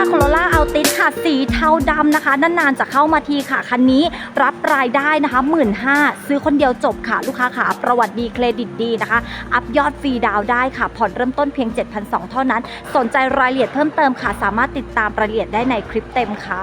าโคโรล่าเอาติสค่ะสีเทาดำนะคะนานๆจะเข้ามาทีค่ะคันนี้รับรายได้นะคะหมื่นห้าซื้อคนเดียวจบค่ะ ลูกค้าขาประวัติดีเครดิตดีนะคะ อัพยอดฟรีดาวได้ค่ะ ผ่อนเริ่มต้นเพียง 7,200 เท่านั้น สนใจรายละเอียดเพิ่มเติมค่ะ สามารถติดตามรายละเอียดได้ในคลิปเต็มค่ะ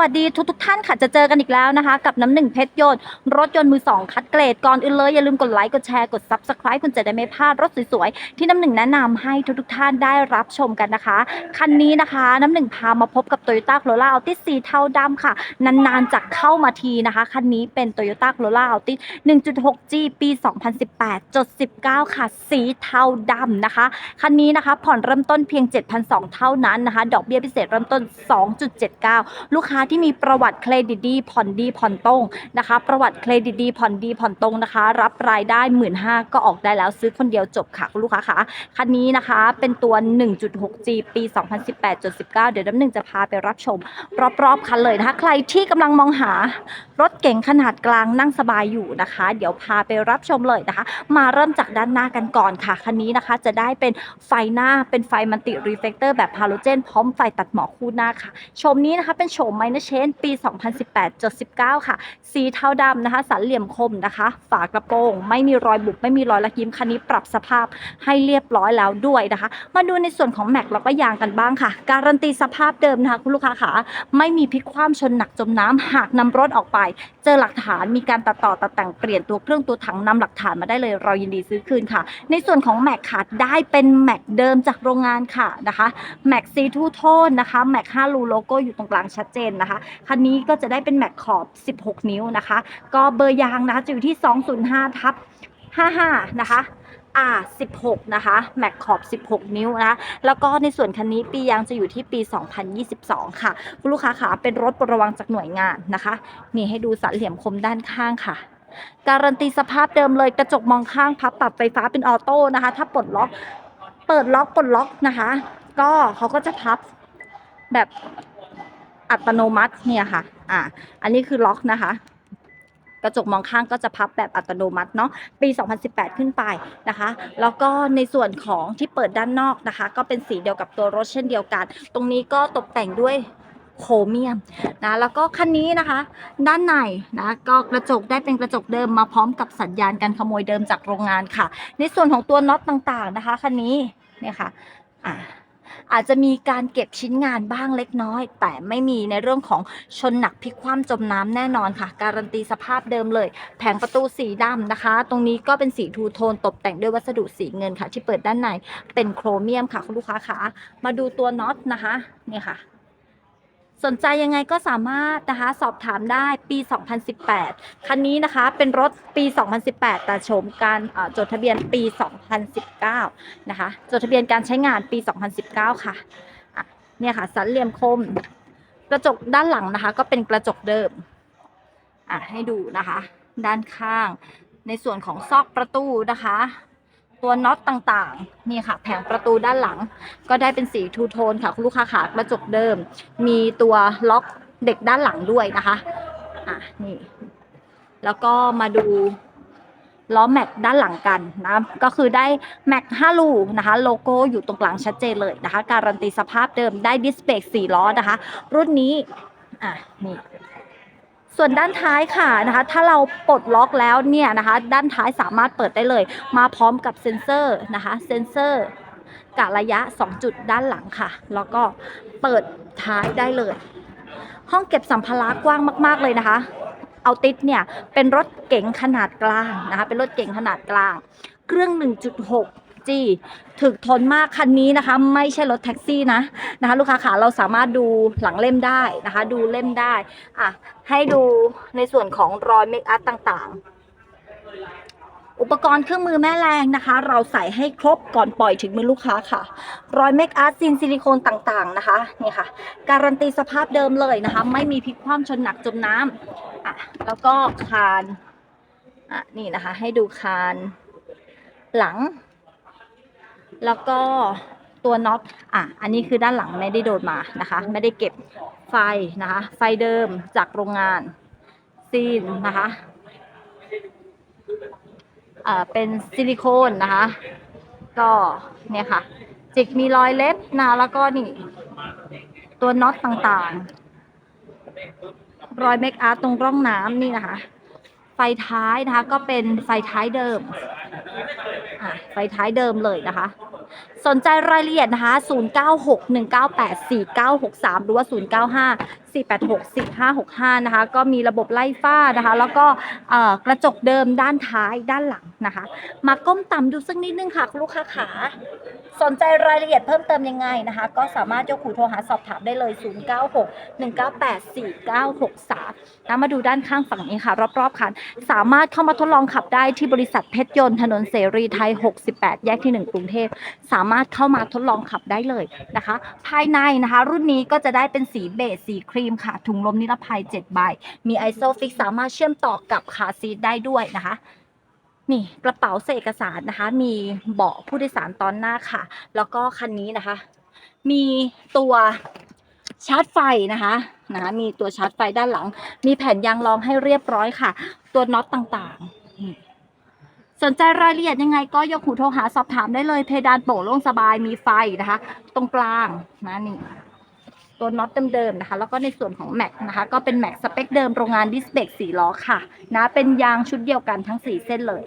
วัสดีทุกทุกท่านค่ะจะเจอกันอีกแล้วนะคะ กับน้ำหนึ่งเพชรยนต์รถยนต์มือสองคัดเกรดก่อนอื่นเลยอย่าลืมกดไลค์กดแชร์กด Subscribe คุณจะได้ไม่พลาดรถสวยๆ ที่น้ำหนึ่งแนะนำให้ทุกทุกท่านได้รับชมกันนะคะ คันนี้นะคะ น้ำหนึ่งพามาพบกับ Toyota Corolla Altis สีเทาดำค่ะ นานๆจะเข้ามาทีนะคะ คันนี้เป็น Toyota Corolla Altis 1.6G ปี 2018จด19 ค่ะ สีเทาดำนะคะ คันนี้นะคะผ่อนเริ่มต้นเพียง 7,200 เท่านั้นนะคะ ดอกเบี้ยพิเศษเริ่มต้น 2.79 ลูกค้าที่มีประวัติเครดิตดีผ่อนดีผ่อนตรงนะคะ ประวัติเครดิตดีผ่อนดีผ่อนตรงนะคะ รับรายได้1 5ื่นห้าก็ออกได้แล้วซื้อคนเดียวจบค่ะคุณลูกค้าคะคันนี้นะคะเป็นตัว 1.6G ปี 2018.19 เดี๋ยวน้ำหนึ่งจะพาไปรับชม รอบๆคันเลยนะคะ ใครที่กำลังมองหารถเก๋งขนาดกลางนั่งสบายอยู่นะคะ เดี๋ยวพาไปรับชมเลยนะคะ มาเริ่มจากด้านหน้ากันก่อนค่ะคันนี้นะคะจะได้เป็นไฟหน้าเป็นไฟมันติรีเฟกเตอร์แบบฮาโลเจนพร้อมไฟตัดหมอกคู่หน้าค่ะ ชมนี้นะคะเป็นโฉมไมเนเชนปี 2018-19 ค่ะ สีเทาดำนะคะ สันเหลี่ยมคมนะคะ ฝากระโปรง ไม่มีรอยบุบไม่มีรอยละยิ้มคันนี้ปรับสภาพให้เรียบร้อยแล้วด้วยนะคะ มาดูในส่วนของแม็กแล้วก็ยางกันบ้างค่ะ การันตีสภาพเดิมนะคะคุณลูกค้าขาไม่มีพลิกคว่ำชนหนักจมน้ำหากนำรถออกไป เจอหลักฐานมีการตัดต่อตัดแต่งเปลี่ยนตัวเครื่องตัวถังนำหลักฐานมาได้เลยเรายินดีซื้อคืนค่ะ ในส่วนของแม็กค่ะได้เป็นแม็กเดิมจากโรงงานค่ะนะคะแม็กซีทูโทนนะคะแม็ก5รูโลโก้อยู่ตรงกลางชัดเจนนะคะคันนี้ก็จะได้เป็นแม็กขอบ 16 นิ้วนะคะ ก็เบอร์ยางนะคะจะอยู่ที่ 205ทับ55 นะคะ R 16 นะคะ แม็กขอบ 16 นิ้วนะ แล้วก็ในส่วนคันนี้ปียางจะอยู่ที่ปี 2022 ค่ะ คุณลูกค้าขาเป็นรถประวังจากหน่วยงานนะคะ นี่ให้ดูสันเหลี่ยมคมด้านข้างค่ะ การันตีสภาพเดิมเลยกระจกมองข้างพับปรับไฟฟ้าเป็นออโต้นะคะ ถ้าปลดล็อก เปิดล็อกปลดล็อกนะคะ ก็เขาก็จะพับแบบ อัตโนมัติเนี่ยค่ะ อ่า อันนี้คือล็อกนะคะ กระจกมองข้างก็จะพับแบบอัตโนมัติเนาะ ปี 2018 ขึ้นไปนะคะ แล้วก็ในส่วนของที่เปิดด้านนอกนะคะ ก็เป็นสีเดียวกับตัวรถเช่นเดียวกัน ตรงนี้ก็ตกแต่งด้วยโครเมียมนะแล้วก็คันนี้นะคะ ด้านในนะก็กระจกได้เป็นกระจกเดิมมาพร้อมกับสัญญาณการขโมยเดิมจากโรงงานค่ะ ในส่วนของตัวน็อตต่างๆนะคะคันนี้เนี่ยค่ะอ่า อาจจะมีการเก็บชิ้นงานบ้างเล็กน้อย แต่ไม่มีในเรื่องของชนหนักพลิกคว่ำจมน้ำแน่นอนค่ะ การันตีสภาพเดิมเลย แผงประตูสีดำนะคะ ตรงนี้ก็เป็นสีทูโทนตกแต่งด้วยวัสดุสีเงินค่ะ ที่เปิดด้านในเป็นโครเมียมค่ะคุณลูกค้าคะมาดูตัวน็อตนะคะนี่ค่ะ สนใจยังไงก็สามารถนะคะสอบถามได้ปี 2018 คันนี้นะคะเป็นรถปี 2018 แต่โฉมการจดทะเบียนปี 2019 นะคะ จดทะเบียนการใช้งานปี 2019 ค่ะอะเนี่ยค่ะ สันเหลี่ยมคม กระจกด้านหลังนะคะ ก็เป็นกระจกเดิมให้ดูนะคะ ด้านข้าง ในส่วนของซอกประตูนะคะ ตัวน็อตต่างๆ นี่ค่ะ แผงประตูด้านหลัง ก็ได้เป็นสีทูโทนค่ะ คุณลูกค้าขากระจกเดิม มีตัวล็อกเด็กด้านหลังด้วยนะคะ อะนี่ แล้วก็มาดูล้อแม็กด้านหลังกันนะก็คือได้แม็ก5ลูนะคะ โลโก้อยู่ตรงกลางชัดเจนเลยนะคะ การันตีสภาพเดิมได้ดิสเบรก4ล้อนะคะ รุ่นนี้ อะนี่ ส่วนด้านท้ายค่ะนะคะ ถ้าเราปลดล็อกแล้วเนี่ยนะคะ ด้านท้ายสามารถเปิดได้เลย มาพร้อมกับเซ็นเซอร์นะคะ เซ็นเซอร์กะระยะ 2 จุดด้านหลังค่ะ แล้วก็เปิดท้ายได้เลย ห้องเก็บสัมภาระกว้างมาก ๆเลยนะคะ เอาติดเนี่ยเป็นรถเก๋งขนาดกลางนะคะ เป็นรถเก๋งขนาดกลาง เครื่อง 1.6 G ถึกทนมากคันนี้นะคะ ไม่ใช่รถแท็กซี่นะนะคะ ลูกค้าขาเราสามารถดูหลังเล่มได้นะคะ ดูเล่มได้อะให้ดูในส่วนของรอยเมคอัพต่างๆ อุปกรณ์เครื่องมือแม่แรงนะคะ เราใส่ให้ครบก่อนปล่อยถึงมือลูกค้าค่ะ รอยเมคอัพซินซิลิโคนต่างๆนะคะนี่ค่ะ การันตีสภาพเดิมเลยนะคะ ไม่มีพลิกคว่ำชนหนักจมน้ำอะแล้วก็คานอะนี่นะคะ ให้ดูคานหลัง แล้วก็ตัวน็อตอะอันนี้คือด้านหลังไม่ได้โดนมานะคะ ไม่ได้เก็บไฟนะคะ ไฟเดิมจากโรงงานซีนนะคะอ่าเป็นซิลิโคนนะคะ ก็เนี่ยค่ะ จิกมีรอยเล็บนะแล้วก็นี่ ตัวน็อตต่างๆ รอยเมคอาร์ตตรงร่องน้ำนี่นะคะ ไฟท้ายนะคะ ก็เป็นไฟท้ายเดิม ไฟท้ายเดิมเลยนะคะสนใจรายละเอียดนะคะ 0961984963 หรือว่า 0954864565 นะคะ ก็มีระบบไล่ฝ้านะคะ แล้วก็กระจกเดิมด้านท้ายด้านหลังนะคะ มาก้มต่ำดูสักนิดนึงค่ะ คุณลูกค้าขาสนใจรายละเอียดเพิ่มเติมยังไงนะคะ ก็สามารถยกหูโทรหาสอบถามได้เลย 0961984963 นะมาดูด้านข้างฝั่งนี้ค่ะ รอบๆคัน สามารถเข้ามาทดลองขับได้ที่บริษัทเพชรยนต์ถนนเสรีไทย 68 แยกที่ 1 กรุงเทพสามามารถเข้ามาทดลองขับได้เลยนะคะ ภายในนะคะ รุ่นนี้ก็จะได้เป็นสีเบจสีครีมค่ะ ถุงลมนิรภัย 7 ใบ มีไอโซฟิกสามารถเชื่อมต่อกับคาซีทได้ด้วยนะคะนี่กระเป๋าใส่เอกสารนะคะ มีเบาะผู้โดยสารตอนหน้าค่ะ แล้วก็คันนี้นะคะ มีตัวชาร์จไฟนะคะนะคะมีตัวชาร์จไฟด้านหลัง มีแผ่นยางรองให้เรียบร้อยค่ะ ตัวน็อตต่างๆ สนใจรายละเอียดยังไงก็ยกหูโทรหาสอบถามได้เลย เพดานโป่งโล่งสบายมีไฟนะคะ ตรงกลางนะนี่ตัวน็อตเดิมๆนะคะ แล้วก็ในส่วนของแม็กนะคะ ก็เป็นแม็กสเปคเดิมโรงงานดิสเบกสี่ล้อค่ะ นะเป็นยางชุดเดียวกันทั้ง4เส้นเลย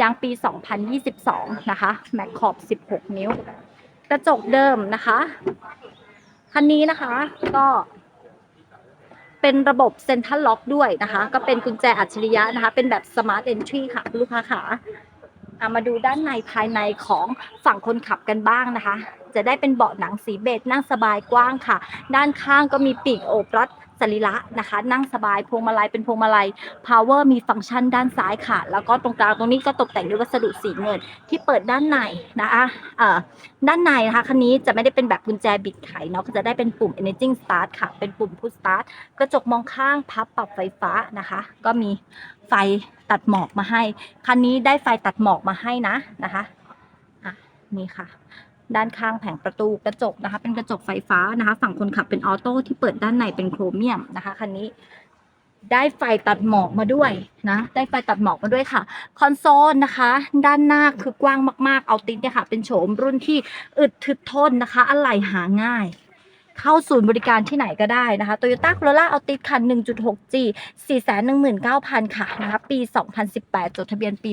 ยางปี 2022 นะคะ แม็กขอบ 16 นิ้ว กระจกเดิมนะคะ คันนี้นะคะก็ เป็นระบบเซ็นทรัลล็อกด้วยนะคะ ก็เป็นกุญแจอัจฉริยะนะคะ เป็นแบบสมาร์ทเอนทรีค่ะคุณลูกค้าขาอะมาดูด้านในภายในของฝั่งคนขับกันบ้างนะคะ จะได้เป็นเบาะหนังสีเบจนั่งสบายกว้างค่ะ ด้านข้างก็มีปีกโอบรัด สรีระนะคะ นั่งสบายพวงมาลัยเป็นพวงมาลัย power มีฟังก์ชันด้านซ้ายค่ะ แล้วก็ตรงกลางตรงนี้ก็ตกแต่งด้วยวัสดุสีเงินที่เปิดด้านในนะคะเอ่อด้านในนะคะคันนี้จะไม่ได้เป็นแบบกุญแจบิดไขเนาะก็จะได้เป็นปุ่ม energy start ค่ะ เป็นปุ่ม push start กระจกมองข้างพับปรับไฟฟ้านะคะ ก็มีไฟตัดหมอกมาให้ คันนี้ได้ไฟตัดหมอกมาให้นะนะคะอะนี่ค่ะ ด้านข้างแผงประตูกระจกนะคะ เป็นกระจกไฟฟ้านะคะ ฝั่งคนขับเป็นออโต้ที่เปิดด้านในเป็นโครเมียมนะคะคันนี้ได้ไฟตัดหมอกมาด้วยนะ ได้ไฟตัดหมอกมาด้วยค่ะ คอนโซลนะคะ ด้านหน้าคือกว้างมากๆ เอาติดเนี่ยค่ะ เป็นโฉมรุ่นที่อึดทึบทนนะคะ อะไหล่หาง่าย เข้าศูนย์บริการที่ไหนก็ได้นะคะ Toyota Corolla Altis คัน 1.6G 419,000 ค่ะนะคะปี 2018 จดทะเบียนปี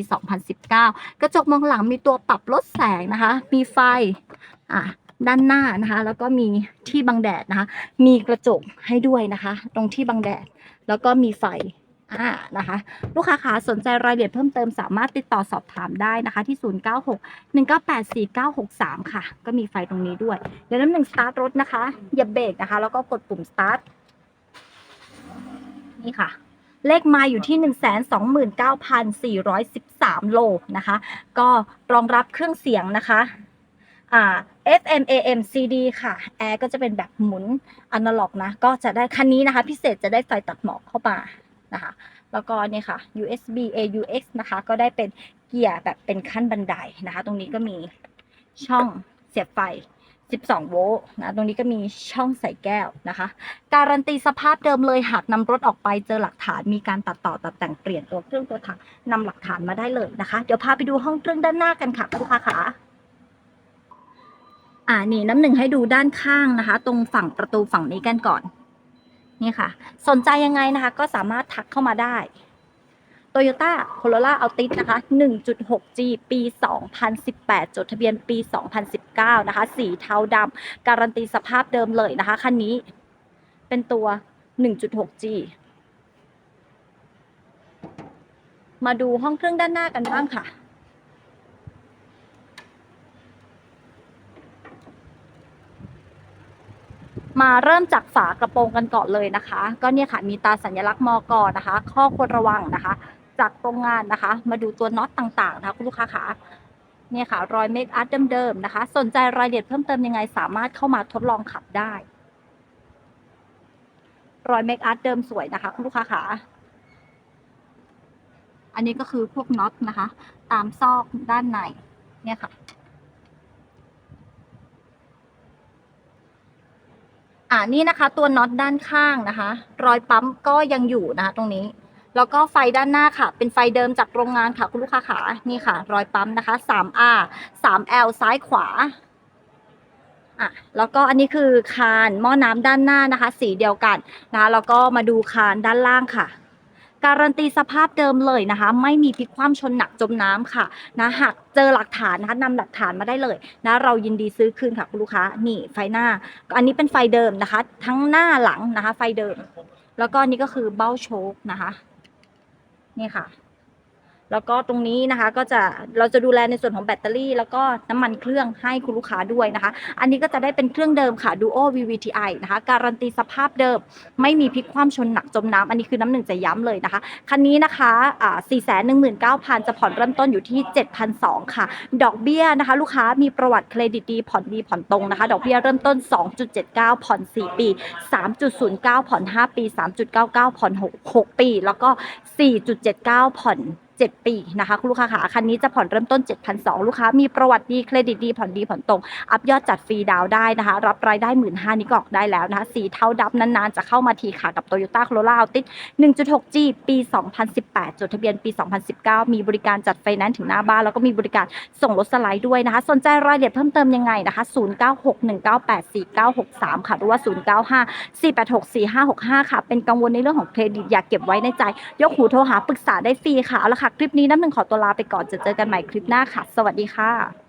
2019 กระจกมองหลังมีตัวปรับลดแสงนะคะ มีไฟอะด้านหน้านะคะ แล้วก็มีที่บังแดดนะคะ มีกระจกให้ด้วยนะคะ ตรงที่บังแดด แล้วก็มีไฟ อ่านะคะ ลูกค้าขาสนใจรายละเอียดเพิ่มเติมสามารถติดต่อสอบถามได้นะคะ ที่ 096 198 4963 ค่ะ ก็มีไฟตรงนี้ด้วย เดี๋ยวน้ำหนึ่งสตาร์ทรถนะคะอย่าเบรกนะคะ แล้วก็กดปุ่มสตาร์ทนี่ค่ะ เลขมาอยู่ที่ 129,413 โลนะคะ ก็รองรับเครื่องเสียงนะคะอ่า FM AM CD ค่ะ แอร์ก็จะเป็นแบบหมุนอนาล็อกนะ ก็จะได้คันนี้นะคะ พิเศษจะได้ไฟตัดหมอกเข้ามา นะคะ แล้วก็เนี่ยค่ะ USB AUX นะคะ ก็ได้เป็นเกียร์แบบเป็นขั้นบันไดนะคะ ตรงนี้ก็มีช่องเสียบไฟ 12 โวลต์นะ ตรงนี้ก็มีช่องใส่แก้วนะคะ การันตีสภาพเดิมเลยหากนำรถออกไปเจอหลักฐานมีการตัดต่อตัดแต่งเปลี่ยนตัวเครื่องตัวถังนำหลักฐานมาได้เลยนะคะ เดี๋ยวพาไปดูห้องเครื่องด้านหน้ากันค่ะคุณลูกค้าขาอ่านี่น้ำหนึ่งให้ดูด้านข้างนะคะ ตรงฝั่งประตูฝั่งนี้กันก่อน นี่ค่ะ สนใจยังไงนะคะ ก็สามารถทักเข้ามาได้ Toyota Corolla Altis นะคะ 1.6G ปี 2018 จดทะเบียนปี 2019 นะคะ สีเทาดำการันตีสภาพเดิมเลยนะคะ คันนี้เป็นตัว 1.6G มาดูห้องเครื่องด้านหน้ากันบ้างค่ะ มาเริ่มจากฝากระโปรงกันก่อนเลยนะคะ ก็เนี่ยค่ะมีตาสัญลักษณ์มอกอนะคะ ข้อควรระวังนะคะ จากโรงงานนะคะ มาดูตัวน็อตต่างๆนะคะคุณลูกค้าขาเนี่ยค่ะ รอยเมคอาร์ตเดิมๆนะคะ สนใจรายละเอียดเพิ่มเติมยังไงสามารถเข้ามาทดลองขับได้ รอยเมคอาร์ตเดิมสวยนะคะคุณลูกค้าขาอันนี้ก็คือพวกน็อตนะคะ ตามซอกด้านในเนี่ยค่ะ อ่านี่นะคะ ตัวน็อตด้านข้างนะคะ รอยปั๊มก็ยังอยู่นะคะ ตรงนี้ แล้วก็ไฟด้านหน้าค่ะ เป็นไฟเดิมจากโรงงานค่ะ คุณลูกค้าขานี่ค่ะ รอยปั๊มนะคะ 3R 3L ซ้ายขวาอะแล้วก็อันนี้คือคานหม้อน้ำด้านหน้านะคะ สีเดียวกันนะคะแล้วก็มาดูคานด้านล่างค่ะ การันตีสภาพเดิมเลยนะคะ ไม่มีพลิกคว่ำชนหนักจมน้ำค่ะนะหากเจอหลักฐานนะคะนำหลักฐานมาได้เลยนะเรายินดีซื้อคืนค่ะคุณลูกค้านี่ไฟหน้า อันนี้เป็นไฟเดิมนะคะ ทั้งหน้าหลังนะคะ ไฟเดิม แล้วก็นี่ก็คือเบ้าโชคนะคะ นี่ค่ะ แล้วก็ตรงนี้นะคะก็จะเราจะดูแลในส่วนของแบตเตอรี่ แล้วก็น้ำมันเครื่องให้คุณลูกค้าด้วยนะคะ อันนี้ก็จะได้เป็นเครื่องเดิมค่ะ Duo VVTi นะคะการันตีสภาพเดิม ไม่มีพลิกคว่ำชนหนักจมน้ำอันนี้คือน้ำหนึ่งจะย้ำเลยนะคะ คันนี้นะคะอ่า419,000จะผ่อนเริ่มต้นอยู่ที่7,200ค่ะ ดอกเบี้ยนะคะ ลูกค้ามีประวัติเครดิตดีผ่อนดีผ่อนตรงนะคะ ดอกเบี้ยเริ่มต้น 2.79 ผ่อน 4 ปี 3.09 ผ่อน 5 ปี 3.99 ผ่อน 6 6 ปี แล้วก็ 4.79 ผ่อน 7 ปีนะคะคุณลูกค้าค่ะคันนี้จะผ่อนเริ่มต้น 7,200 ลูกค้า มีประวัติดีเครดิตดีผ่อนดีผ่อนตรง อัพยอดจัดฟรีดาวได้นะคะ รับรายได้1 5ื่นนี้ก็ออกได้แล้วนะคะสีเทาดับนานๆ จะเข้ามาทีค่ะกับ Toyota Corolla Altis 1.6G ปี 2018 จดทะเบียนปี 2019 มีบริการจัดไฟแนนซ์ถึงหน้าบ้าน แล้วก็มีบริการส่งรถสไลด์ด้วยนะคะ สนใจรายละเอียดเพิ่มเติมยังไงนะคะ 0961984963 ค่ะ หรือว่า 0954864565 ค่ะ เป็นกังวลในเรื่องของเครดิตอยากเก็บไว้ในใจ ยกหูโทรหาปรึกษาได้ฟรีค่ะเอาละค่ะคลิปนี้น้ำหนึ่งขอตัวลาไปก่อนจะเจอกันใหม่คลิปหน้าค่ะ สวัสดีค่ะ